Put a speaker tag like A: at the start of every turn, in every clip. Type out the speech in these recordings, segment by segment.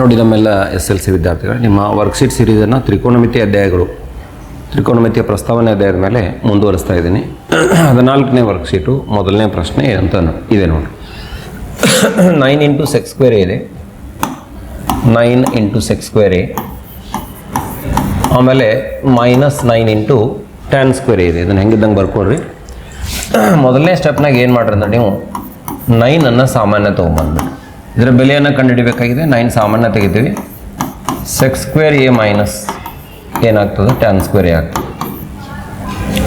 A: ನೋಡಿ ನಮ್ಮೆಲ್ಲ S L C ವಿದ್ಯಾರ್ಥಿಗಳು, ನಿಮ್ಮ ವರ್ಕ್ಶೀಟ್ ಸಿರೀಸನ್ನು ತ್ರಿಕೋನಮಿತಿ ಅಧ್ಯಾಯಗಳು, ತ್ರಿಕೋನಮಿತಿಯ ಪ್ರಸ್ತಾವನೆ ಅಧ್ಯಾಯದ ಮೇಲೆ ಮುಂದುವರಿಸ್ತಾ ಇದ್ದೀನಿ. ಹದಿನಾಲ್ಕನೇ ವರ್ಕ್ಶೀಟು ಮೊದಲನೇ ಪ್ರಶ್ನೆ ಅಂತ ಇದೆ ನೋಡಿ. ನೈನ್ ಇಂಟು ಸೆಕ್ಸ್ ಸ್ಕ್ವೇರ್ ಇದೆ. ನೈನ್ ಇಂಟು ಸೆಕ್ಸ್ ಸ್ಕ್ವೇರ್ ಆಮೇಲೆ minus nine into tan square ಇದೆ. ಇದನ್ನು ಹೆಂಗಿದ್ದಂಗೆ ಬರ್ಕೊಡ್ರಿ. ಮೊದಲನೇ ಸ್ಟೆಪ್ನಾಗ ಏನು ಮಾಡ್ರಿ ಅಂದ್ರೆ ನೀವು ನೈನನ್ನು ಸಾಮಾನ್ಯ ತೊಗೊಂಬಂದ್ಬಿಟ್ಟು. ಇದರ ಬೆಲೆಯನ್ನು ಕಂಡುಹಿಡಿಬೇಕಾಗಿದೆ. ನೈನ್ ಸಾಮಾನ್ಯ ತೆಗಿತೀವಿ ಸೆಕ್ಸ್ ಸ್ಕ್ವೇರ್ ಎ ಮೈನಸ್ ಏನಾಗ್ತದೆ? ಟ್ಯಾನ್ ಸ್ಕ್ವೇರ್ ಎ ಆಗ್ತದೆ.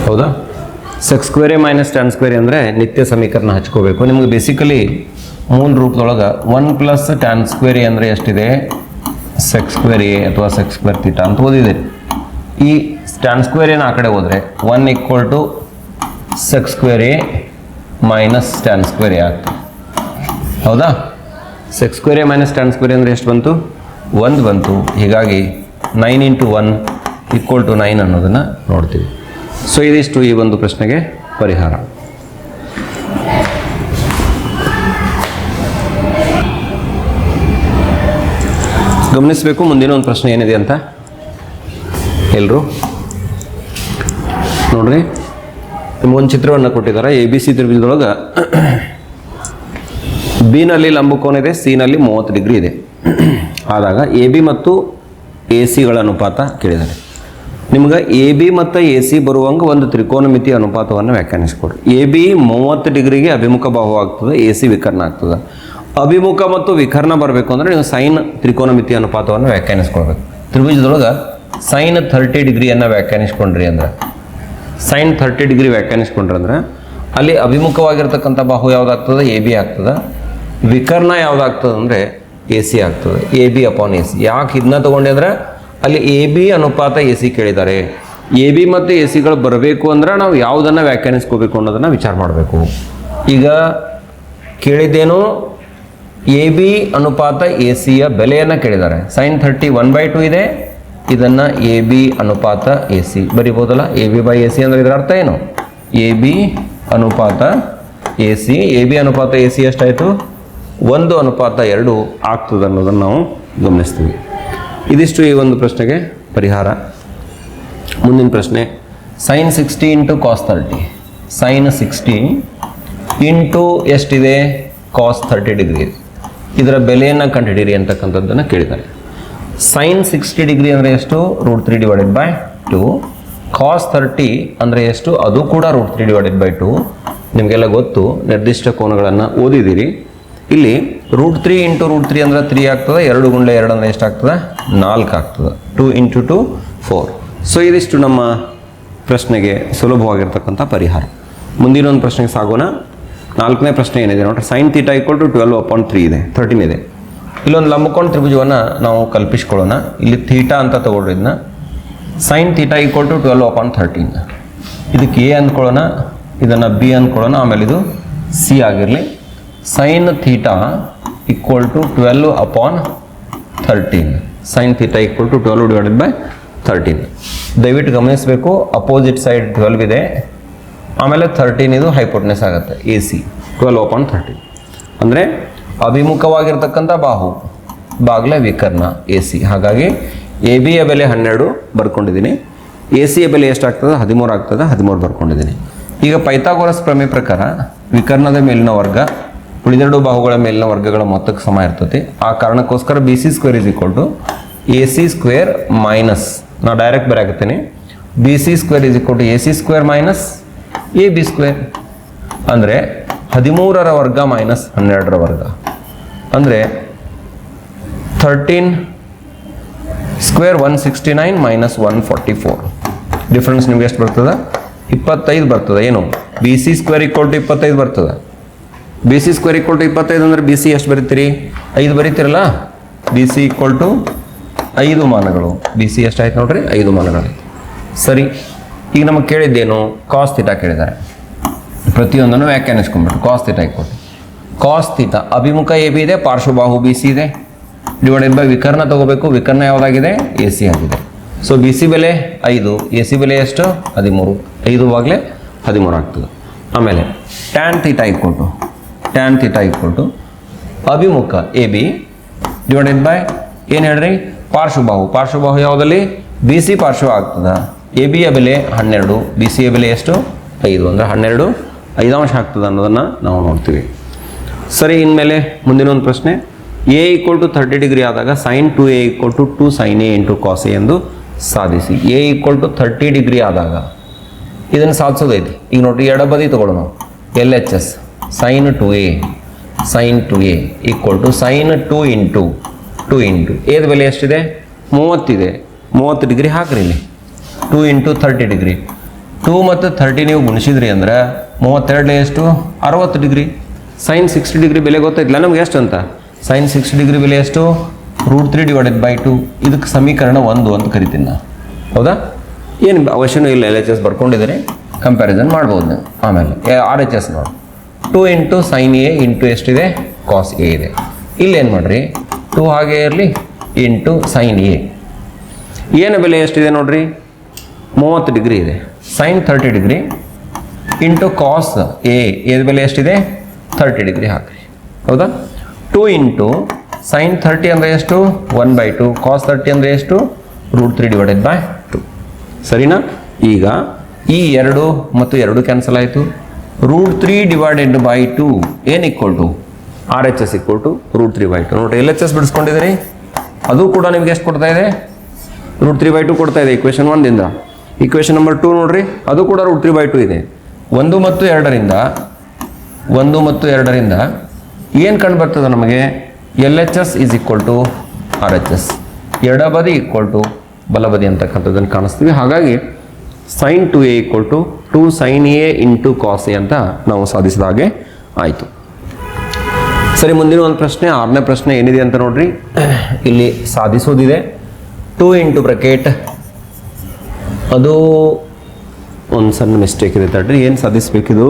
A: ಹೌದಾ? Sec square A minus tan square ಅಂದರೆ ನಿತ್ಯ ಸಮೀಕರಣ ಹಚ್ಕೋಬೇಕು. ನಿಮಗೆ ಬೇಸಿಕಲಿ ಮೂಲ ರೂಪದೊಳಗೆ one plus tan square A ಅಂದರೆ ಎಷ್ಟಿದೆ? ಸೆಕ್ಸ್ ಸ್ಕ್ವೇರ್ ಎ ಅಥವಾ ಸೆಕ್ಸ್ ಸ್ಕ್ವೇರ್ ತೀಟ ಅಂತ ಓದಿದೆ ಈ ಟ್ಯಾನ್ ಸ್ಕ್ವೇರ್ ಏನು ಆ ಕಡೆ ಹೋದರೆ one equal to sec square A minus tan square A ಆಗ್ತದೆ. ಹೌದಾ? Sec square minus tan square ಅಂದರೆ ಎಷ್ಟು ಬಂತು? ಒಂದು ಬಂತು. ಹೀಗಾಗಿ nine into one equal to nine ಅನ್ನೋದನ್ನು ನೋಡ್ತೀವಿ. ಸೊ ಇದಿಷ್ಟು ಈ ಒಂದು ಪ್ರಶ್ನೆಗೆ ಪರಿಹಾರ. ಗಮನಿಸಬೇಕು, ಮುಂದಿನ ಒಂದು ಪ್ರಶ್ನೆ ಏನಿದೆ ಅಂತ? ಎಲ್ಲರೂ ನೋಡ್ರಿ. ನಿಮ್ಗೊಂದು ಚಿತ್ರವನ್ನು ಕೊಟ್ಟಿದ್ದಾರೆ. ಎ ಬಿ ಸಿ ತ್ರಿಭುಜದೊಳಗೆ ಬಿನಲ್ಲಿ ಲಂಬಕೋನ ಇದೆ, ಸಿನಲ್ಲಿ ಮೂವತ್ತು ಡಿಗ್ರಿ ಇದೆ. ಆದಾಗ ಎ ಬಿ ಮತ್ತು ಎ ಸಿಗಳ ಅನುಪಾತ ಕೇಳಿದ್ದಾರೆ. ನಿಮ್ಗೆ ಎ ಬಿ ಮತ್ತು ಎ ಸಿ ಬರುವಂಗೆ ಒಂದು ತ್ರಿಕೋನಮಿತಿ ಅನುಪಾತವನ್ನು ವ್ಯಾಖ್ಯಾನಿಸಿಕೊಡಿ. ಎ ಬಿ ಮೂವತ್ತು ಡಿಗ್ರಿಗೆ ಅಭಿಮುಖ ಬಾಹು ಆಗ್ತದೆ ಎ ಸಿ ವಿಕರ್ಣ ಆಗ್ತದೆ. ಅಭಿಮುಖ ಮತ್ತು ವಿಕರ್ಣ ಬರಬೇಕು ಅಂದ್ರೆ ನೀವು ಸೈನ್ ತ್ರಿಕೋನಮಿತಿ ಅನುಪಾತವನ್ನು ವ್ಯಾಖ್ಯಾನಿಸ್ಕೊಳ್ಬೇಕು. ತ್ರಿಭುಜದೊಳಗೆ ಸೈನ್ ಥರ್ಟಿ ಡಿಗ್ರಿಯನ್ನು ವ್ಯಾಖ್ಯಾನಿಸ್ಕೊಂಡ್ರಿ ಅಂದ್ರೆ, ಸೈನ್ ಥರ್ಟಿ ಡಿಗ್ರಿ ವ್ಯಾಖ್ಯಾನಿಸ್ಕೊಂಡ್ರೆ ಅಂದ್ರೆ, ಅಲ್ಲಿ ಅಭಿಮುಖವಾಗಿರ್ತಕ್ಕಂಥ ಬಾಹು ಯಾವುದಾಗ್ತದೆ? ಎ ಬಿ ಆಗ್ತದೆ. ವಿಕರ್ಣ ಯಾವುದಾಗ್ತದೆ ಅಂದರೆ ಎ ಸಿ ಆಗ್ತದೆ, A B upon A C. ಯಾಕೆ ಇದನ್ನ ತೊಗೊಂಡೆ ಅಂದರೆ ಅಲ್ಲಿ ಎ ಬಿ ಅನುಪಾತ ಎ ಸಿ ಕೇಳಿದ್ದಾರೆ. ಎ ಬಿ ಮತ್ತು ಎ ಸಿಗಳು ಬರಬೇಕು ಅಂದ್ರೆ ನಾವು ಯಾವುದನ್ನು ವ್ಯಾಖ್ಯಾನಿಸ್ಕೋಬೇಕು ಅನ್ನೋದನ್ನು ವಿಚಾರ ಮಾಡಬೇಕು. ಈಗ ಕೇಳಿದ್ದೇನು, ಎ ಬಿ ಅನುಪಾತ ಎ ಸಿಯ ಬೆಲೆಯನ್ನು ಕೇಳಿದ್ದಾರೆ. Sine thirty one by two ಇದೆ. ಇದನ್ನು ಎ ಬಿ ಅನುಪಾತ A C. ಬರಿಬೋದಲ್ಲ? A B by A C ಅಂದ್ರೆ ಇದರ ಅರ್ಥ ಏನು? ಎ ಬಿ ಅನುಪಾತ ಎ ಸಿ. ಎ ಬಿ ಅನುಪಾತ ಎ ಸಿ ಎಷ್ಟಾಯಿತು? ಒಂದು ಅನುಪಾತ ಎರಡು ಆಗ್ತದೆ ಅನ್ನೋದನ್ನು ನಾವು ಗಮನಿಸ್ತೀವಿ. ಇದಿಷ್ಟು ಈ ಒಂದು ಪ್ರಶ್ನೆಗೆ ಪರಿಹಾರ. ಮುಂದಿನ ಪ್ರಶ್ನೆ sine sixty into cos thirty sine sixty into ಎಷ್ಟಿದೆ? ಕಾಸ್ ತರ್ಟಿ ಡಿಗ್ರಿ ಇದರ ಬೆಲೆಯನ್ನು ಕಂಡುಹಿಡಿಯಿರಿ ಅಂತಕ್ಕಂಥದ್ದನ್ನು ಕೇಳಿದ್ದಾರೆ. ಸೈನ್ ಸಿಕ್ಸ್ಟಿ ಡಿಗ್ರಿ ಅಂದರೆ ಎಷ್ಟು? Root three divided by two cos thirty ಅಂದರೆ ಎಷ್ಟು? ಅದು ಕೂಡ root three divided by two ನಿಮಗೆಲ್ಲ ಗೊತ್ತು, ನಿರ್ದಿಷ್ಟ ಕೋನಗಳನ್ನು ಓದಿದ್ದೀರಿ. ಇಲ್ಲಿ root three into root three ಅಂದರೆ ತ್ರೀ ಆಗ್ತದೆ, ಎರಡು ಗುಂಡ್ಲೆ ಎರಡು ಅಂದರೆ ಎಷ್ಟಾಗ್ತದೆ ನಾಲ್ಕು ಆಗ್ತದೆ. Two into two four so ಇದಿಷ್ಟು ನಮ್ಮ ಪ್ರಶ್ನೆಗೆ ಸುಲಭವಾಗಿರ್ತಕ್ಕಂಥ ಪರಿಹಾರ. ಮುಂದಿನ ಒಂದು ಪ್ರಶ್ನೆಗೆ ಸಾಗೋಣ. ನಾಲ್ಕನೇ ಪ್ರಶ್ನೆ ಏನಿದೆ ನೋಡ್ರಿ? Sine theta equal to twelve upon three ಇದೆ. ತರ್ಟೀನ್ ಇದೆ. ಇಲ್ಲೊಂದು ಲಂಬಕೋಣ ತ್ರಿಭುಜವನ್ನು ನಾವು ಕಲ್ಪಿಸ್ಕೊಳ್ಳೋಣ. ಇಲ್ಲಿ ಥೀಟಾ ಅಂತ ತಗೊಳ್ರಿ ಇದನ್ನ sine theta equal to twelve upon thirteen ಇದಕ್ಕೆ ಎ ಅಂದ್ಕೊಳ್ಳೋಣ. ಇದನ್ನು ಬಿ ಅಂದ್ಕೊಳ್ಳೋಣ. ಆಮೇಲೆ ಇದು ಸಿ ಆಗಿರಲಿ. Sine theta equal to twelve upon thirteen sine theta equal to twelve divided by thirteen ದಯವಿಟ್ಟು ಗಮನಿಸಬೇಕು ಅಪೋಸಿಟ್ ಸೈಡ್ ಟ್ವೆಲ್ವ್ ಇದೆ. ಆಮೇಲೆ ಥರ್ಟೀನ್ ಇದು ಹೈಪೋಟ್ನೆಸ್ ಆಗುತ್ತೆ A C twelve upon thirteen ಅಂದರೆ ಅಭಿಮುಖವಾಗಿರ್ತಕ್ಕಂಥ ಬಾಹು, ಬಾಗ್ಲ ವಿಕರ್ಣ ಎ ಸಿ ಹಾಗಾಗಿ ಎ ಬಿಯ ಬೆಲೆ ಹನ್ನೆರಡು ಬರ್ಕೊಂಡಿದ್ದೀನಿ. ಎ ಸಿಯ ಬೆಲೆ ಎಷ್ಟಾಗ್ತದೆ? ಹದಿಮೂರು ಆಗ್ತದೆ, ಹದಿಮೂರು ಬರ್ಕೊಂಡಿದ್ದೀನಿ. ಈಗ ಪೈಥಾಗೋರಸ್ ಪ್ರಮೇಯ ಪ್ರಕಾರ ವಿಕರ್ಣದ ಮೇಲಿನ ವರ್ಗ ಉಳಿದೆರಡು ಬಾಹುಗಳ ಮೇಲಿನ ವರ್ಗಗಳ ಮೊತ್ತಕ್ಕೆ ಸಮ ಇರ್ತತಿ. ಆ ಕಾರಣಕ್ಕೋಸ್ಕರ B C square is equal to A C square minus ನಾ direct ಬರೆಯಾಕತ್ತೀನಿ B C square is equal to A C square minus A B square ಅಂದರೆ ಹದಿಮೂರರ ವರ್ಗ ಮೈನಸ್ ಹನ್ನೆರಡರ ವರ್ಗ. ಅಂದರೆ thirteen square one sixty nine minus one forty four difference ನಿಮ್ಗೆ ಎಷ್ಟು ಬರ್ತದೆ? ಇಪ್ಪತ್ತೈದು ಬರ್ತದೆ. ಏನು? B C square equal to ಇಪ್ಪತ್ತೈದು ಬರ್ತದೆ. B C square equal to ಇಪ್ಪತ್ತೈದು ಅಂದರೆ ಬಿ ಸಿ ಎಷ್ಟು ಬರೀತೀರಿ? ಐದು ಬರೀತಿರಲ್ಲ? ಬಿ ಸಿ ಈಕ್ವಲ್ ಟು ಐದು ಮಾನಗಳು. ಬಿ ಸಿ ಎಷ್ಟಾಯ್ತು ನೋಡ್ರಿ? ಐದು ಮಾನಗಳು. ಸರಿ, ಈಗ ನಮಗೆ ಕೇಳಿದ್ದೇನು? ಕಾಸ್ ಥೀಟಾ ಕೇಳಿದ್ದಾರೆ. ಪ್ರತಿಯೊಂದನ್ನು ವ್ಯಾಖ್ಯಾನಿಸ್ಕೊಂಡ್ಬಿಟ್ಟು cos theta equal cos theta ಅಭಿಮುಖ ಎ ಬಿ ಇದೆ, ಪಾರ್ಶ್ವಬಾಹು ಬಿ ಸಿ ಇದೆ. ಡಿವೈಡೆಡ್ ಬೈ ವಿಕರ್ಣ ತಗೋಬೇಕು. ವಿಕರ್ಣ ಯಾವುದಾಗಿದೆ? ಎ ಸಿ ಆಗಿದೆ. ಸೊ ಬಿ ಸಿ ಬೆಲೆ ಐದು. ಎ ಸಿ ಬೆಲೆ ಎಷ್ಟು? ಹದಿಮೂರು. ಐದು ಆಗಲೇ ಹದಿಮೂರು ಆಗ್ತದೆ. ಆಮೇಲೆ ಟ್ಯಾನ್ ಥೀಟಾ ಇಕ್ಕೊಂಡು ಟ್ಯಾನ್ ಥೀಟಾ ಈಕ್ವಲ್ ಟು ಅಭಿಮುಖ ಎ ಬಿ ಡಿವೈಡೆಡ್ ಬೈ ಏನು ಹೇಳ್ರಿ? ಪಾರ್ಶ್ವಬಾಹು. ಪಾರ್ಶ್ವಬಾಹು ಯಾವುದಲ್ಲಿ ಬಿ ಸಿ ಪಾರ್ಶ್ವ ಆಗ್ತದ. ಎ ಬಿಯ ಬೆಲೆ ಹನ್ನೆರಡು. ಬಿ ಸಿಯ ಬೆಲೆ ಎಷ್ಟು? ಐದು. ಅಂದರೆ ಹನ್ನೆರಡು ಐದಾಂಶ ಆಗ್ತದೆ ಅನ್ನೋದನ್ನು ನಾವು ನೋಡ್ತೀವಿ. ಸರಿ, ಇನ್ಮೇಲೆ ಮುಂದಿನ ಒಂದು ಪ್ರಶ್ನೆ. A equal to thirty degree ಆದಾಗ sine two A equal to two sine A into cos A ಎಂದು ಸಾಧಿಸಿ. A equal to thirty degree ಆದಾಗ ಇದನ್ನು ಸಾಧಿಸೋದೈತಿ. ಈಗ ನೋಡ್ರಿ ಎಡಬದಿ ತಗೊಳ್ಳೋಣ. L H S sine two A sine two A equal to sine two into two into ಏದ ಬೆಲೆ ಎಷ್ಟಿದೆ ಮೂವತ್ತಿದೆ ಮೂವತ್ತು ಡಿಗ್ರಿ ಹಾಕ್ರಿ ಇಲ್ಲಿ. Two into thirty degree two ಮತ್ತು ಥರ್ಟಿ ನೀವು ಗುಣಿಸಿದ್ರಿ ಅಂದ್ರೆ ಮೂವತ್ತೆರಡನೇ ಎಷ್ಟು? ಅರವತ್ತು ಡಿಗ್ರಿ ಸೈನ್ ಸಿಕ್ಸ್ಟಿ ಡಿಗ್ರಿ ಬೆಲೆ ಗೊತ್ತಾಯ್ತಿಲ್ಲ ನಮ್ಗೆ ಎಷ್ಟು ಅಂತ? ಸೈನ್ ಸಿಕ್ಸ್ಟಿ ಡಿಗ್ರಿ ಬೆಲೆ ಎಷ್ಟು? Root three divided by two ಇದಕ್ಕೆ ಸಮೀಕರಣ ಒಂದು ಅಂತ ಕರಿತೀನಿ ನಾನು ಹೌದಾ? ಏನು ಅವಶ್ಯನೂ ಇಲ್ಲ ಎಲ್ ಎಚ್ ಎಸ್ ಬರ್ಕೊಂಡಿದ್ದೀನಿ ಕಂಪ್ಯಾರಿಸನ್ ಮಾಡ್ಬೋದು ನೀವು. ಆಮೇಲೆ ಆರ್ ಎಚ್ ಎಸ್ ನೋಡಿ. Two into sine A into ಎಷ್ಟಿದೆ? ಕಾಸ್ ಎ ಇದೆ. ಇಲ್ಲೇನು ಮಾಡಿರಿ? ಟು ಹಾಗೆ ಇರಲಿ, ಇಂಟು ಸೈನ್ ಎ ಏನು ಬೆಲೆ ಎಷ್ಟಿದೆ ನೋಡ್ರಿ? ಮೂವತ್ತು ಡಿಗ್ರಿ ಇದೆ. Sine thirty degree into cos A ಏದ ಬೆಲೆ ಎಷ್ಟಿದೆ? ಥರ್ಟಿ ಡಿಗ್ರಿ ಹಾಕ್ರಿ. ಹೌದಾ? ಟು ಇಂಟು ಸೈನ್ ಥರ್ಟಿ ಅಂದರೆ ಎಷ್ಟು? One by two cos thirty ಅಂದರೆ ಎಷ್ಟು? Root three divided by two ಸರಿನಾ? ಈಗ ಈ ಎರಡು ಮತ್ತು ಎರಡು ಕ್ಯಾನ್ಸಲ್ ಆಯಿತು. Root three divided by two ಏನು equal to R H S equal to root three by two ನೋಡಿ ಎಲ್ ಎಚ್ ಎಸ್ ಬಿಡಿಸ್ಕೊಂಡಿದ್ದೀರಿ? ಅದು ಕೂಡ ನಿಮ್ಗೆ ಎಷ್ಟು ಕೊಡ್ತಾ ಇದೆ? ರೂಟ್ ತ್ರೀ ಬೈ ಟು ಕೊಡ್ತಾ ಇದೆ ಇಕ್ವೇಷನ್ ಒಂದಿಂದ ಇಕ್ವೇಷನ್ ನಂಬರ್ ಟು ನೋಡ್ರಿ, ಅದು ಕೂಡ ರೂಟ್ ತ್ರೀ ಬೈ ಟು ಇದೆ. ಒಂದು ಮತ್ತು ಎರಡರಿಂದ, ಒಂದು ಮತ್ತು ಎರಡರಿಂದ ಏನು ಕಂಡು ಬರ್ತದೆ ನಮಗೆ? L H S is equal to R H S ಎಡಬದಿ equal to ಬಲಬದಿ ಅಂತಕ್ಕಂಥದ್ದನ್ನು ಕಾಣಿಸ್ತೀವಿ. ಹಾಗಾಗಿ sine two A equal to two sine A into cos A ಅಂತ ನಾವು ಸಾಧಿಸಿದ ಹಾಗೆ ಆಯಿತು. ಸರಿ, ಮುಂದಿನ ಒಂದು ಪ್ರಶ್ನೆ, ಆರನೇ ಪ್ರಶ್ನೆ ಏನಿದೆ ಅಂತ ನೋಡ್ರಿ. ಇಲ್ಲಿ ಸಾಧಿಸೋದಿದೆ. ಟೂ ಇಂಟು ಬ್ರಕೆಟ್ ಅದು ಒಂದು ಸಣ್ಣ ಮಿಸ್ಟೇಕ್ ಇದೆ ತಡ್ರಿ. ಏನು ಸಾಧಿಸ್ಬೇಕಿದು?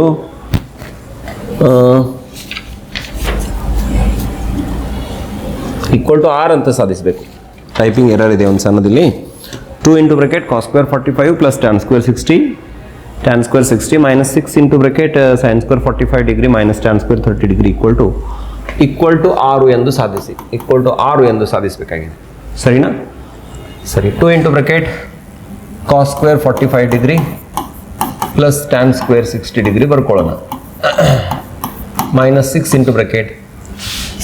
A: ಈಕ್ವಲ್ ಟು ಆರ್ ಅಂತ ಸಾಧಿಸಬೇಕು. ಟೈಪಿಂಗ್ ಎರರ್ ಇದೆ ಒಂದು ಸಣ್ಣದಿಲ್ಲಿ. Two into bracket cos square forty five plus tan square sixty tan square sixty minus six into bracket sine square forty five degree minus tan square thirty degree equal to equal to ಆರು ಎಂದು ಸಾಧಿಸಿ equal to ಆರು ಎಂದು ಸಾಧಿಸಬೇಕಾಗಿದೆ. ಸರಿನಾ? ಸರಿ two into bracket cos square forty five degree plus tan square sixty degree ಬರ್ಕೊಳ್ಳೋಣ. Minus six into bracket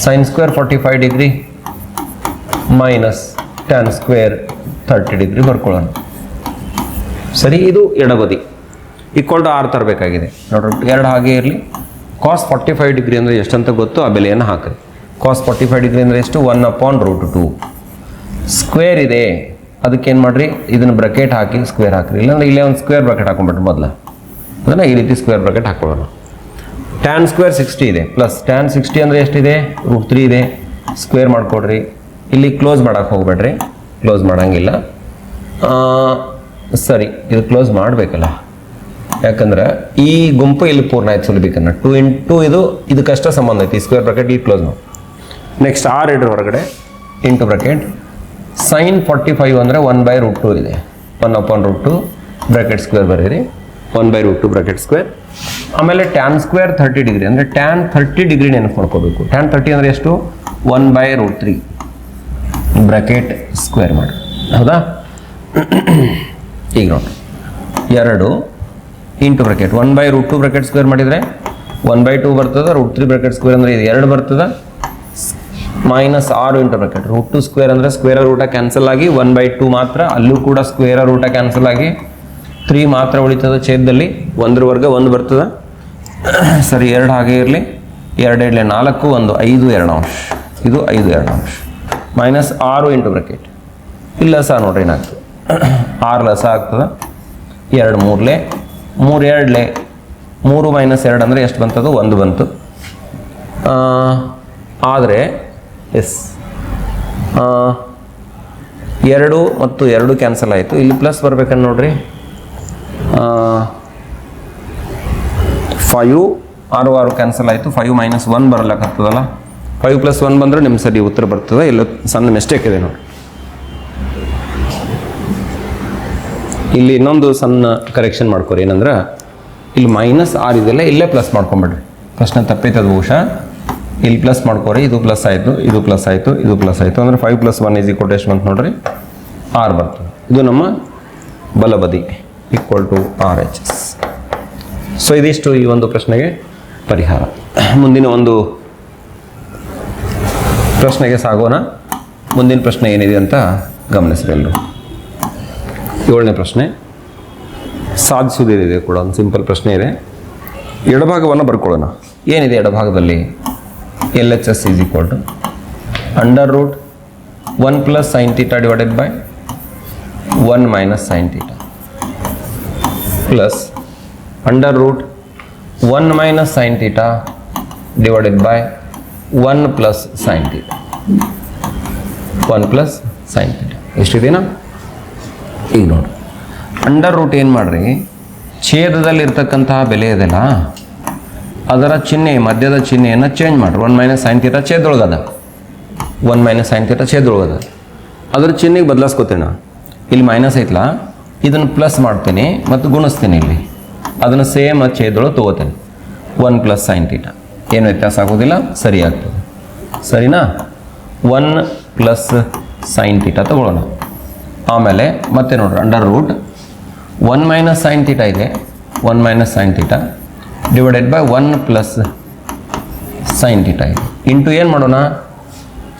A: sine square forty five degree minus tan square thirty degree ಬರ್ಕೊಳ್ಳೋಣ. ಸರಿ, ಇದು ಎಡಬದಿ. ಈಕ್ವಲ್ ಟು ಆರು ತರಬೇಕಾಗಿದೆ. ನೋಡ್ರಿ, ಎರಡು ಹಾಗೆ ಇರಲಿ. ಕಾಸ್ ಫಾರ್ಟಿ ಫೈವ್ ಡಿಗ್ರಿ ಅಂದರೆ ಎಷ್ಟಂತ ಗೊತ್ತು? ಆ ಬೆಲೆಯನ್ನು ಹಾಕಿರಿ. ಕಾಸ್ ಫಾರ್ಟಿ ಫೈವ್ ಡಿಗ್ರಿ ಅಂದರೆ ಎಷ್ಟು? One upon root two square ಇದೆ. ಅದಕ್ಕೇನು ಮಾಡಿರಿ? ಇದನ್ನು ಬ್ರಕೆಟ್ ಹಾಕಿ ಸ್ಕ್ವೇರ್ ಹಾಕಿರಿ. ಇಲ್ಲಾಂದ್ರೆ ಇಲ್ಲೇ ಒಂದು ಸ್ಕ್ವೇರ್ ಬ್ರಕೆಟ್ ಹಾಕೊಂಡ್ಬಿಟ್ರೆ ಮೊದಲು. ಅದನ್ನು ಈ ರೀತಿ ಸ್ಕ್ವೇರ್ ಬ್ರಕೆಟ್ ಹಾಕೊಳ್ಳೋಣ. ಟ್ಯಾನ್ ಸ್ಕ್ವೇರ್ ಸಿಕ್ಸ್ಟಿ ಇದೆ. ಪ್ಲಸ್ ಟ್ಯಾನ್ ಸಿಕ್ಸ್ಟಿ ಅಂದರೆ ಎಷ್ಟಿದೆ? ರೂಟ್ ತ್ರೀ ಇದೆ. ಸ್ಕ್ವೇರ್ ಮಾಡಿಕೊಡ್ರಿ. ಇಲ್ಲಿ ಕ್ಲೋಸ್ ಮಾಡೋಕ್ಕೆ ಹೋಗ್ಬೇಡ್ರಿ. ಕ್ಲೋಸ್ ಮಾಡೋಂಗಿಲ್ಲ. ಸರಿ ಇದು ಕ್ಲೋಸ್ ಮಾಡಬೇಕಲ್ಲ. ಯಾಕಂದ್ರೆ ಈ ಗುಂಪು ಇಲ್ಲಿ ಪೂರ್ಣ ಆಯ್ತು ಸುಲಿಬೇಕನ್ನ ಟು ಇನ್ ಟು ಇದು ಇದಕ್ಕಷ್ಟ ಸಂಬಂಧ ಐತಿ. ಸ್ಕ್ವೇರ್ ಬ್ರಕೆಟ್ ಇಲ್ಲಿ ಕ್ಲೋಸ್ ನಾವು ನೆಕ್ಸ್ಟ್ ಆರ್ ಇಡ್ರ ಹೊರಗಡೆ. Into bracket sine forty five ಅಂದರೆ ಒನ್ ಬೈ ರೂಟ್ ಟು ಇದೆ. One upon root two bracket square ಬರೀರಿ. One by root two bracket square ಆಮೇಲೆ ಟ್ಯಾನ್ ಸ್ಕ್ವೇರ್ ಥರ್ಟಿ ಡಿಗ್ರಿ ಅಂದರೆ ಟ್ಯಾನ್ ಥರ್ಟಿ ಡಿಗ್ರಿ ನೆನಪು ಮಾಡ್ಕೋಬೇಕು. ಟ್ಯಾನ್ ಥರ್ಟಿ ಅಂದರೆ ಎಷ್ಟು? One by root three bracket square ಮಾಡಿ. ಹೌದಾ? ಈಗ ನೋಡಿ. ಎರಡು into bracket. One by root two bracket square ಮಾಡಿದರೆ ಒನ್ ಬೈ ಟು ಬರ್ತದೆ, ರೂಟ್ ತ್ರೀ ಬ್ರಾಕೆಟ್ ಸ್ಕ್ವೇರ್ ಅಂದರೆ ಇದು ಎರಡು ಬರ್ತದೆ. ಮೈನಸ್ ಆರು into bracket. Root two square ಅಂದರೆ ಸ್ಕ್ವೇರ್ ರೂಟ ಕ್ಯಾನ್ಸಲ್ ಆಗಿ ಒನ್ ಬೈ ಟು ಮಾತ್ರ, ಅಲ್ಲೂ ಕೂಡ ಸ್ಕ್ವೇರ ರೂಟ ಕ್ಯಾನ್ಸಲ್ ಆಗಿ ತ್ರೀ ಮಾತ್ರ ಉಳಿತದ ಛೇದದಲ್ಲಿ ಒಂದರ ವರ್ಗ ಒಂದು ಬರ್ತದೆ. ಸರಿ, ಎರಡು ಹಾಗೆ ಇರಲಿ. ಎರಡು ಎರಡಲೆ ನಾಲ್ಕು, ಒಂದು ಐದು ಎರಡು ಅಂಶ ಇದು ಐದು ಎರಡು ಅಂಶ ಮೈನಸ್ ಆರು ಇಂಟು ಬ್ರಕೆಟ್. ಇಲ್ಲ ಸಹ ನೋಡ್ರಿ ಏನಾಗ್ತದೆ? ಆರು ಲಸ ಆಗ್ತದೆ. ಎರಡು ಮೂರಲೆ. ಮೂರು ಎರಡಲೆ. ಮೂರು ಮೈನಸ್ ಎರಡು ಅಂದರೆ ಎಷ್ಟು ಬಂತದು? ಒಂದು ಬಂತು. ಆದರೆ, ಎಸ್. ಎರಡು ಮತ್ತು ಎರಡು ಕ್ಯಾನ್ಸಲ್ ಆಯಿತು. ಇಲ್ಲಿ ಪ್ಲಸ್ ಬರ್ಬೇಕನ್ನು ನೋಡ್ರಿ. ಫೈವ್, ಆರು ಆರು ಕ್ಯಾನ್ಸಲ್ ಆಯಿತು. ಫೈವ್ ಮೈನಸ್ ಒನ್ ಬರಲಕ್ಕತ್ತದಲ್ಲ ಫೈವ್ ಪ್ಲಸ್ ಒನ್ ಬಂದರೆ ನಿಮ್ಮ ಸರಿ ಉತ್ತರ ಬರ್ತದೆ. ಇಲ್ಲ, ಸಣ್ಣ ಮಿಸ್ಟೇಕ್ ಇದೆ ನೋಡಿ. ಇಲ್ಲಿ ಇನ್ನೊಂದು ಸಣ್ಣ ಕರೆಕ್ಷನ್ ಮಾಡ್ಕೊರಿ. ಏನಂದ್ರೆ, ಇಲ್ಲಿ ಮೈನಸ್ ಆರ್ ಇದೆಲ್ಲ ಇಲ್ಲೇ ಪ್ಲಸ್ ಮಾಡ್ಕೊಂಬಿಡ್ರಿ. ಪ್ರಶ್ನೆ ತಪ್ಪೈತದ ಬಹುಶಃ. ಇಲ್ಲಿ ಪ್ಲಸ್ ಮಾಡ್ಕೊರಿ, ಇದು ಪ್ಲಸ್ ಆಯಿತು, ಇದು ಪ್ಲಸ್ ಆಯಿತು, ಇದು ಪ್ಲಸ್ ಆಯಿತು. ಅಂದರೆ five plus one is equal to ಎಷ್ಟು ಬಂತು ನೋಡ್ರಿ? ಆರ್ ಬರ್ತದೆ. ಇದು ನಮ್ಮ ಬಲಬದಿ equal to R H S so ಇದಿಷ್ಟು ಈ ಒಂದು ಪ್ರಶ್ನೆಗೆ ಪರಿಹಾರ. ಮುಂದಿನ ಒಂದು ಪ್ರಶ್ನೆಗೆ ಸಾಗೋಣ. ಮುಂದಿನ ಪ್ರಶ್ನೆ ಏನಿದೆ ಅಂತ ಗಮನಿಸಬೇಕು ಎಲ್ಲರೂ ಏಳನೇ ಪ್ರಶ್ನೆ. ಸಾಧಿಸುವುದೇನಿದೆ ಕೂಡ, ಒಂದು ಸಿಂಪಲ್ ಪ್ರಶ್ನೆ ಇದೆ. ಎಡಭಾಗವನ್ನು ಬರ್ಕೊಳ್ಳೋಣ. ಏನಿದೆ ಎಡಭಾಗದಲ್ಲಿ? L H S is equal to under root one plus sine theta divided by one minus sine theta plus under root one minus sine theta divided by one plus sine theta one plus sine theta ಎಷ್ಟಿದೆನಾ? ಈಗ ನೋಡಿ. Under root ಏನು ಮಾಡ್ರಿ? ಛೇದದಲ್ಲಿರ್ತಕ್ಕಂತಹ ಬೆಲೆ ಇದೆಯಲ್ಲ, ಅದರ ಚಿಹ್ನೆ, ಮಧ್ಯದ ಚಿಹ್ನೆಯನ್ನು ಚೇಂಜ್ ಮಾಡ್ರಿ. ಒನ್ ಮೈನಸ್ ಸೈನ್ ತೀಟ ಛೇದೊಳಗದ ಒನ್ ಮೈನಸ್ ಸೈನ್ ತೀಟ ಛೇದೊಳಗದ ಅದ್ರ ಚಿಹ್ನೆಗೆ ಬದಲಾಸ್ಕೋತೀನ ಇಲ್ಲಿ ಮೈನಸ್ ಐತಲ್ಲ ಇದನ್ನು ಪ್ಲಸ್ ಮಾಡ್ತೀನಿ ಮತ್ತು ಗುಣಿಸ್ತೀನಿ ಇಲ್ಲಿ. ಅದನ್ನು ಸೇಮ್ ಛೇದೊಳಗೆ ತೊಗೋತೀನಿ. ಒನ್ ಪ್ಲಸ್ ಸೈನ್ ತೀಟ ಏನು ವ್ಯತ್ಯಾಸ ಆಗೋದಿಲ್ಲ? ಸರಿ ಆಗ್ತದೆ. ಸರಿನಾ? ಒನ್ ಪ್ಲಸ್ ಸೈನ್ ತೀಟಾ ತಗೊಳ್ಳೋಣ. ಆಮೇಲೆ ಮತ್ತೆ ನೋಡ್ರಿ under root one minus sine theta ಇದೆ. One minus sine theta divided by one plus sine theta ಇದೆ. ಇಂಟು ಏನು ಮಾಡೋಣ?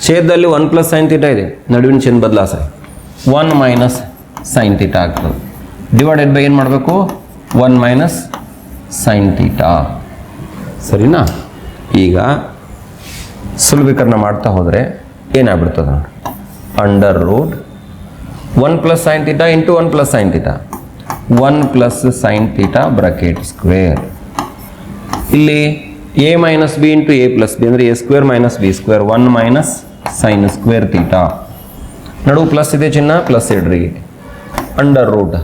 A: ಛೇದದಲ್ಲಿ ಒನ್ ಪ್ಲಸ್ ಸೈನ್ ತೀಟಾ ಇದೆ. ನಡುವಿನ ಚಿನ್ ಬದಲಾಸ. ಒನ್ ಮೈನಸ್ ಸೈನ್ ತೀಟಾ ಆಗ್ತದೆ. ಡಿವೈಡೆಡ್ ಬೈ ಏನು ಮಾಡಬೇಕು? ಒನ್ ಮೈನಸ್ ಸೈನ್ ತೀಟಾ ಸರಿನಾ? ಈಗ ಸುಲಭೀಕರಣ ಮಾಡ್ತಾ ಹೋದರೆ ಏನಾಗ್ಬಿಡ್ತದೆ under root one plus sine theta into one plus sine theta one plus sine theta bracket square ಇಲ್ಲಿ A minus B into A plus B ಅಂದರೆ A square minus B square one minus sine square theta ನಡುವು plus ಇದೆ ಚಿನ್ನ plus ಇಡ್ರಿ under root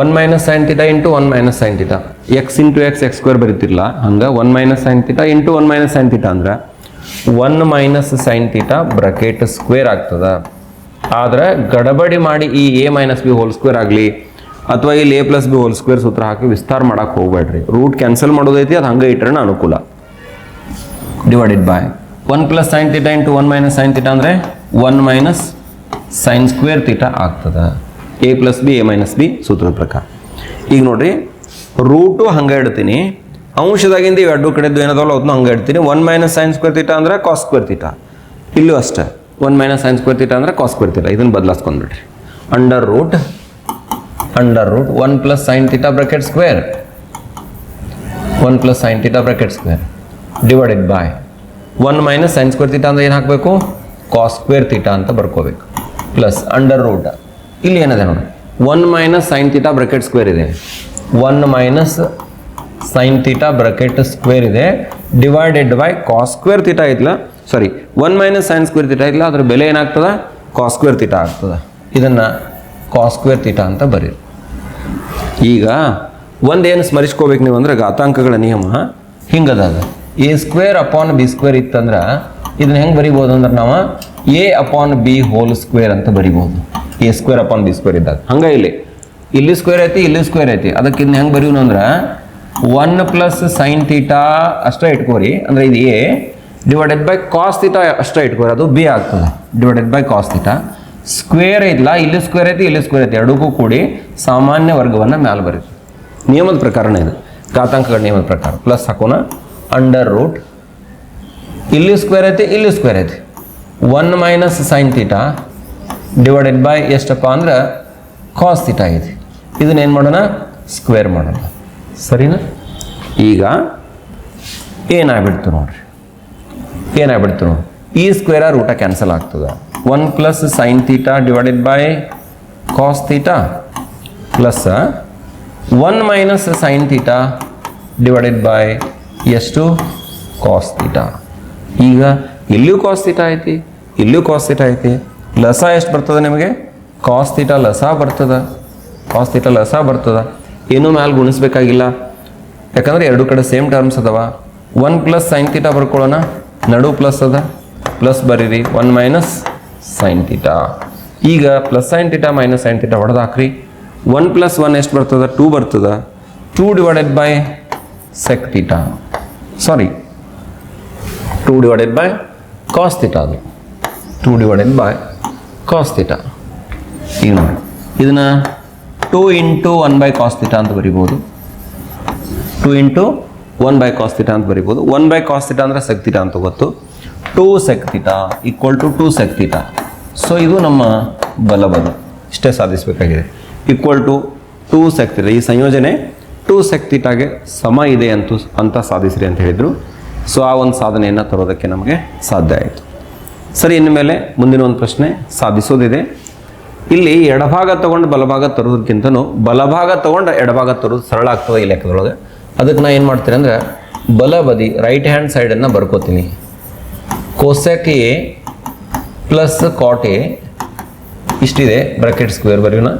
A: one minus sine theta into one minus sine theta X into X X square ಬರೀತಿರ್ಲ. ಹಂಗೆ one minus sine theta into one minus sine theta ಅಂದ್ರೆ one minus sine theta bracket square ಆಗ್ತದ. ಆದ್ರೆ ಗಡಬಡಿ ಮಾಡಿ ಈ A minus B whole square ಆಗಲಿ ಅಥವಾ ಇಲ್ಲಿ A plus B whole square ಸೂತ್ರ ಹಾಕಿ ವಿಸ್ತಾರ ಮಾಡಕ್ಕೆ ಹೋಗ್ಬೇಡ್ರಿ. ರೂಟ್ ಕ್ಯಾನ್ಸಲ್ ಮಾಡೋದೈತಿ, ಅದು ಹಂಗೆ ಇಟ್ರೆ ಅನುಕೂಲ. Divided by one plus sine theta into one minus sine theta ಅಂದರೆ one minus sine square theta ಆಗ್ತದೆ. A plus B A minus B ಸೂತ್ರದ ಪ್ರಕಾರ. ಈಗ ನೋಡ್ರಿ ರೂಟು ಹಂಗೆ ಇಡ್ತೀನಿ. ಅಂಶದಾಗಿಂದ ಇವು ಎರಡು ಕಡೆದು ಏನದಲ್ಲ ಅದನ್ನು ಹಂಗೆ ಇಡ್ತೀನಿ. ಒನ್ ಮೈನಸ್ ಸೈನ್ಸ್ ಸ್ಕ್ವೇರ್ ಅಂದ್ರೆ ಅಂದರೆ ಕಾಸ್ ಇಲ್ಲೂ ಅಷ್ಟೇ. ಒನ್ ಮೈನಸ್ ಸೈನ್ಸ್ ಸ್ಕ್ವೇರ್ ಅಂದ್ರೆ ಅಂದರೆ ಕಾಸ್ ಸ್ಕ್ವೇರ್ ಇದನ್ನು ಬದಲಾಸ್ಕೊಂಡ್ಬಿಡ್ರಿ under root under root one plus sine theta bracket square one plus sine theta bracket square divided by one minus sine square ಅಂದ್ರೆ ಏನು ಹಾಕಬೇಕು? ಕಾಸ್ ಸ್ಕ್ವೇರ್ ತೀಟಾ ಅಂತ ಬರ್ಕೋಬೇಕು. ಪ್ಲಸ್ ಅಂಡರ್ ರೂಟ್ ಇಲ್ಲಿ ಏನಿದೆ ನೋಡಿ? One minus sine theta bracket square ಇದೆ. One minus sine theta bracket square ಇದೆ. Divided by cos square theta ಐತಲ್ಲ sorry one minus sine square theta ಐತಲ್ಲ ಅದ್ರ ಬೆಲೆ ಏನಾಗ್ತದೆ? ಕಾಸ್ ಸ್ಕ್ವೇರ್ ತೀಟಾ ಆಗ್ತದೆ. ಇದನ್ನು ಕಾಸ್ ಸ್ಕ್ವೇರ್ ತೀಟಾ ಅಂತ ಬರೀರಿ. ಈಗ ಒಂದೇನು ಸ್ಮರಿಸ್ಕೋಬೇಕು ನೀವು ಅಂದ್ರೆ ಘಾತಾಂಕಗಳ ನಿಯಮ. ಹಿಂಗದ A square upon B square ಇತ್ತಂದ್ರೆ ಇದನ್ನ ಹೆಂಗೆ ಬರಿಬೋದು ಅಂದ್ರೆ ನಾವು A upon B whole square ಅಂತ ಬರಿಬೋದು. A square upon B square ಇದ್ದಾಗ. ಹಂಗೆ ಇಲ್ಲಿ. ಇಲ್ಲಿ ಸ್ಕ್ವೇರ್ ಐತಿ, ಇಲ್ಲಿ ಸ್ಕ್ವೇರ್ ಐತಿ. ಅದಕ್ಕೆ ಇನ್ನು ಹೆಂಗೆ ಬರೀನು ಅಂದ್ರೆ ಒನ್ ಪ್ಲಸ್ ಸೈನ್ ತೀಟಾ ಅಷ್ಟೇ ಇಟ್ಕೋರಿ. ಅಂದ್ರೆ ಇದು A divided by cos theta ಅಷ್ಟೇ ಇಟ್ಕೋರಿ. ಅದು ಬಿ ಆಗ್ತದೆ. Divided by cos theta square ಐತಲ್ಲ ಇಲ್ಲಿ ಸ್ಕ್ವೇರ್ ಐತಿ, ಇಲ್ಲಿ ಸ್ಕ್ವೇರ್ ಐತಿ. ಎರಡಕ್ಕೂ ಕೂಡಿ ಸಾಮಾನ್ಯ ವರ್ಗವನ್ನು ಮ್ಯಾಲೆ ಬರೀರಿ. ನಿಯಮದ ಪ್ರಕಾರನೇ ಇದು. ಘಾತಾಂಕಗಳ ನಿಯಮದ ಪ್ರಕಾರ. ಪ್ಲಸ್ ಹಾಕೋಣ. ಅಂಡರ್ ರೂಟ್ ಇಲ್ಲಿ ಸ್ಕ್ವೇರ್ ಐತಿ, ಇಲ್ಲಿ ಸ್ಕ್ವೇರ್ ಐತಿ. One minus sine theta divided by ಎಷ್ಟಪ್ಪ ಅಂದ್ರೆ ಕಾಸ್ ಥೀಟಾ ಇದೆ. ಇದನ್ನ ಏನು ಮಾಡೋಣ? ಸ್ಕ್ವೇರ್ ಮಾಡೋಣ. ಸರಿನಾ? ಈಗ ಏನಾಗ್ಬಿಡ್ತು ನೋಡ್ರಿ. ಏನಾಗ್ಬಿಡ್ತು ನೋಡಿ ಈ ಸ್ಕ್ವೇರ ರೂಟ ಕ್ಯಾನ್ಸಲ್ ಆಗ್ತದೆ. One plus sine theta divided by cos theta plus one minus sine theta divided by ಎಷ್ಟು? ಕಾಸ್ ಥೀಟಾ ಈಗ ಇಲ್ಲೂ ಕಾಸ್ ಥೀಟಾ ಐತಿ? ಇಲ್ಲೂ ಕಾಸ್ ಥೀಟಾ ಐತಿ? ಲಸ ಎಷ್ಟು ಬರ್ತದೆ ನಿಮಗೆ? ಕಾಸ್ ತೀಟಾ ಲಸ ಬರ್ತದ. ಕಾಸ್ ತೀಟಾ ಲಸ ಬರ್ತದ. ಏನೂ ಮ್ಯಾಲೆ ಗುಣಿಸ್ಬೇಕಾಗಿಲ್ಲ. ಯಾಕಂದ್ರೆ ಎರಡು ಕಡೆ ಸೇಮ್ ಟರ್ಮ್ಸ್ ಅದಾವ. ಒನ್ ಪ್ಲಸ್ ಸೈನ್ ತೀಟ ಬರ್ಕೊಳ್ಳೋಣ. ನಡು ಪ್ಲಸ್ ಅದ. ಪ್ಲಸ್ ಬರೀರಿ. ಒನ್ ಮೈನಸ್ ಸೈನ್ ತೀಟಾ ಈಗ plus sine theta minus sine theta ಹೊಡೆದು ಹಾಕ್ರಿ ಒನ್ ಪ್ಲಸ್ ಒನ್ ಎಷ್ಟು ಬರ್ತದ? ಟೂ ಬರ್ತದ. Two divided by sec theta sorry two divided by cos theta ಅದು. Two divided by cos theta ಈಗ ನೋಡಿ. ಇದನ್ನು two into one by cos theta ಅಂತ ಬರಿಬೋದು. Two into one by cos theta ಅಂತ ಬರಿಬೋದು. ಒನ್ ಬೈ ಕಾಸ್ ಥೀಟಾ ಅಂದರೆ sec ಅಂತ ಗೊತ್ತು. Two sec theta equal to two sec so ಇದು ನಮ್ಮ ಬಲಬಲ ಇಷ್ಟೇ ಸಾಧಿಸಬೇಕಾಗಿದೆ. ಈಕ್ವಲ್ ಟು ಟೂ ಸೆಕ್ ಈ ಸಂಯೋಜನೆ ಟೂ ಸೆಕ್ ಸಮ ಇದೆ ಅಂತೂ, ಅಂತ ಸಾಧಿಸ್ರಿ ಅಂತ ಹೇಳಿದರು. ಸೊ ಆ ಒಂದು ಸಾಧನೆಯನ್ನು ತರೋದಕ್ಕೆ ನಮಗೆ ಸಾಧ್ಯ ಆಯಿತು. ಸರಿ, ಇನ್ನು ಮೇಲೆ ಮುಂದಿನ ಒಂದು ಪ್ರಶ್ನೆ ಸಾಧಿಸೋದಿದೆ. ಇಲ್ಲಿ ಎಡಭಾಗ ತಗೊಂಡು ಬಲಭಾಗ ತರೋದಕ್ಕಿಂತನೂ ಬಲಭಾಗ ತಗೊಂಡು ಎಡಭಾಗ ತರೋದು ಸರಳ ಆಗ್ತದೆ ಈ ಲೆಕ್ಕದೊಳಗೆ. ಅದಕ್ಕೆ ನಾನು ಏನು ಮಾಡ್ತೀನಿ ಅಂದರೆ ಬಲ ಬದಿ ರೈಟ್ ಹ್ಯಾಂಡ್ ಸೈಡನ್ನು ಬರ್ಕೋತೀನಿ. ಕೋಸೆಕ್ ಎ ಪ್ಲಸ್ ಕಾಟ್ ಇಷ್ಟಿದೆ bracket square ಬರೀನ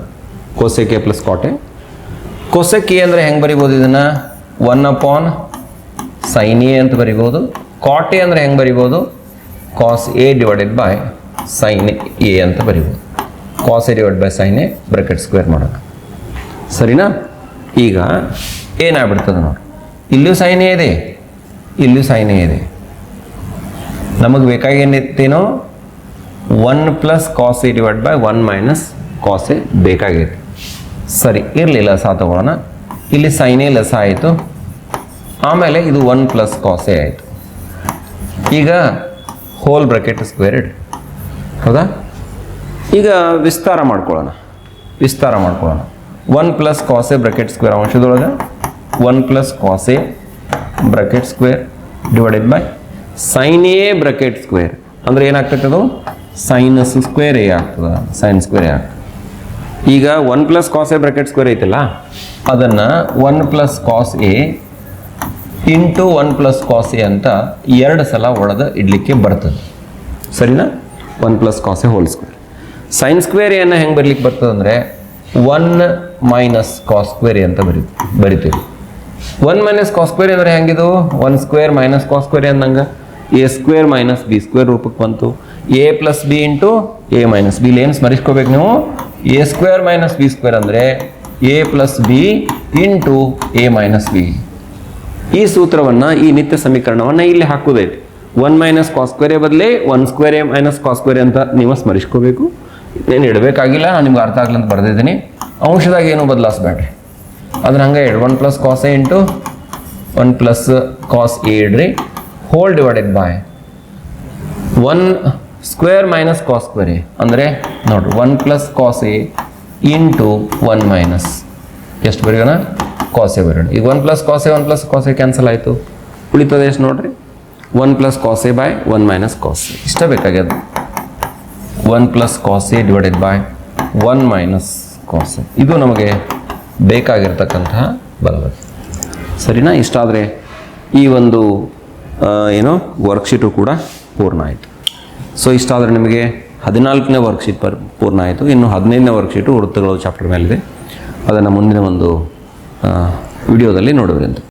A: cosec A plus cot A cosec A ಅಂದರೆ ಹೆಂಗೆ ಬರಿಬೋದು ಇದನ್ನು? ಒನ್ ಅಪಾನ್ ಸೈನ್ ಎ ಅಂತ ಬರಿಬೋದು. ಕಾಟ್ ಎ ಅಂದರೆ ಹೆಂಗೆ ಬರಿಬೋದು? Cos A divided by sine A ಅಂತ ಬರಿಬೋದು. Cos A divide by sine A bracket square ಮಾಡೋಣ ಸರಿನಾ? ಈಗ ಏನಾಗ್ಬಿಡ್ತದೆ ನೋಡಿ. ಇಲ್ಲೂ ಸೈನ್ ಎ ಇದೆ. ಇಲ್ಲೂ ಸೈನ್ ಎ ಇದೆ. ನಮಗೆ ಬೇಕಾಗೇನಿತ್ತೇನೋ? One plus cos A divide by one minus cos A ಬೇಕಾಗೈತೆ. ಸರಿ ಇರಲಿಲ್ಲ ಲಸ ತಗೊಳ್ಳೋಣ. ಇಲ್ಲಿ ಸೈನ್ ಲಸ ಆಯಿತು. ಆಮೇಲೆ ಇದು ಒನ್ ಪ್ಲಸ್ ಕಾಸ್ ಆಯಿತು. ಈಗ ಹೋಲ್ ಬ್ರಾಕೆಟ್ ಸ್ಕ್ವೇರ್ಡ್ ಹೌದಾ? ಈಗ ವಿಸ್ತಾರ ಮಾಡ್ಕೊಳ್ಳೋಣ. ವಿಸ್ತಾರ ಮಾಡ್ಕೊಳ್ಳೋಣ. One plus cos A bracket square ಅಂಶದೊಳಗೆ one plus cos A bracket square divided by sine A bracket square ಅಂದ್ರೆ ಏನಾಗ್ತೈತೆ ಅದು? ಸೈನಸ್ ಸ್ಕ್ವೇರ್ ಎ ಆಗ್ತದೆ. ಸೈನ್ ಸ್ಕ್ವೇರ್ ಎ ಆಗ್ತದೆ. ಈಗ one plus cos A bracket square ಐತಲ್ಲ? ಅದನ್ನು one plus cos A into one plus cos ಅಂತ ಎರಡು ಸಲ ಒಡೆದು ಇಡ್ಲಿಕ್ಕೆ ಬರ್ತದೆ. ಸರಿನಾ? One plus cos whole square sine square ಏನು ಹೆಂಗೆ ಬರಲಿಕ್ಕೆ ಬರ್ತದೆ ಅಂದರೆ ಒನ್ ಮೈನಸ್ ಕಾಸ್ ಸ್ಕ್ವೇರ್ ಅಂತ ಬರಿ, ಬರಿತೀವಿ. ಒನ್ ಮೈನಸ್ ಕಾಸ್ ಸ್ಕ್ವೇರ್ ಅಂದರೆ ಹೆಂಗಿದು one square minus cos square ಅಂದಂಗೆ. A square minus B square ರೂಪಕ್ಕೆ ಬಂತು. A plus B into A minus B ಏನು ಸ್ಮರಿಸ್ಕೋಬೇಕು ನೀವು? A square minus B square ಅಂದರೆ A plus B into A minus B ಈ ಸೂತ್ರವನ್ನು ಈ ನಿತ್ಯ ಸಮೀಕರಣವನ್ನು ಇಲ್ಲಿ ಹಾಕುವುದೈತೆ. One minus cos square A ಬದಲೇ one square A minus cos square A ಅಂತ ನೀವು ಸ್ಮರಿಸ್ಕೋಬೇಕು. ಏನು ಇಡಬೇಕಾಗಿಲ್ಲ, ನಾನು ನಿಮ್ಗೆ ಅರ್ಥ ಆಗ್ಲಿ ಅಂತ ಬರೆದಿದ್ದೀನಿ. ಅಂಶದಾಗ ಏನು ಬದಲಾಯಿಸ್ಬೇಡ್ರಿ ಅದ್ರ ಹಂಗೆ ಇಡ್ one plus cos A into one plus cos A ಇಡ್ರಿ. Whole divided by one square minus cos A ಅಂದರೆ ನೋಡ್ರಿ one plus cos A into one minus ಎಷ್ಟು ಬರೆಯೋಣ ಕಾಸ್ ಬರೋಣ ಈಗ one plus cos one plus cos cancel ಆಯಿತು. ಉಳಿತದೆ ಎಷ್ಟು ನೋಡ್ರಿ? One plus cos by one minus cos ಇಷ್ಟ ಬೇಕಾಗ್ಯದ. One plus cos divided by one minus cos ಇದು ನಮಗೆ ಬೇಕಾಗಿರ್ತಕ್ಕಂತಹ ಬಲವತ್ತು ಸರಿನಾ? ಇಷ್ಟಾದರೆ ಈ ಒಂದು ಏನೋ ಏನು ವರ್ಕ್ಶೀಟು ಕೂಡ ಪೂರ್ಣ ಆಯಿತು. ಸೊ ಇಷ್ಟಾದರೆ ನಿಮಗೆ ಹದಿನಾಲ್ಕನೇ ವರ್ಕ್ಶೀಟ್ ಪರ್, ಪೂರ್ಣ ಆಯಿತು. ಇನ್ನು ಹದಿನೈದನೇ ವರ್ಕ್ಶೀಟು ವೃತ್ತಗಳು ಚಾಪ್ಟರ್ ಮೇಲಿದೆ. ಅದನ್ನು ಮುಂದಿನ ಒಂದು ವಿಡಿಯೋದಲ್ಲಿ ನೋಡುವಿರಿ ಅಂತ